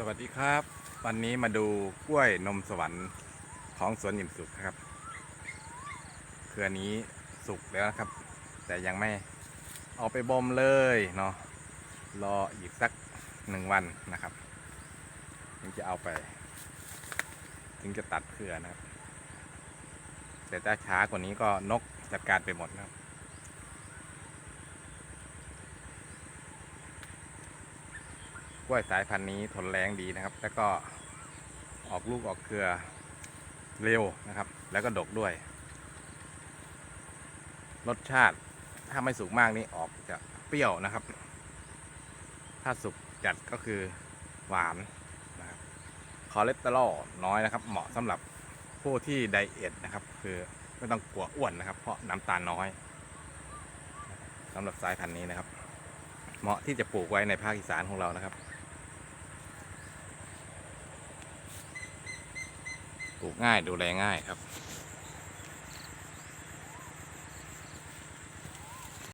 สวัสดีครับ วันนี้มาดูกล้วยนมสวรรค์ของสวนหยิมสุขครับ เครือนี้สุกแล้วนะครับ แต่ยังไม่เอาไปบ่มเลยเนาะรออีกสักหนึ่งวันนะครับถึงจะเอาไป ถึงจะตัดเครือนะครับ แต่ถ้าช้ากว่านี้ก็นกจัดการไปหมดนะครับ กล้วยสายพันธุ์นี้ทนแรงดีนะครับ แล้วก็ออกลูกออกเครือเร็วนะครับ แล้วก็ดกด้วย รสชาติถ้าไม่สุกมากนี่ออกจะเปรี้ยวนะครับ ถ้าสุกจัดก็คือหวานนะครับคอเลสเตอรอลน้อยนะครับ เหมาะสำหรับผู้ที่ไดเอทนะครับ คือไม่ต้องกลัวอ้วนนะครับ เพราะน้ำตาลน้อยสำหรับสายพันธุ์นี้นะครับ เหมาะที่จะปลูกไว้ในภาคอีสานของเรานะครับ ลูกง่ายดูแลง่ายครับ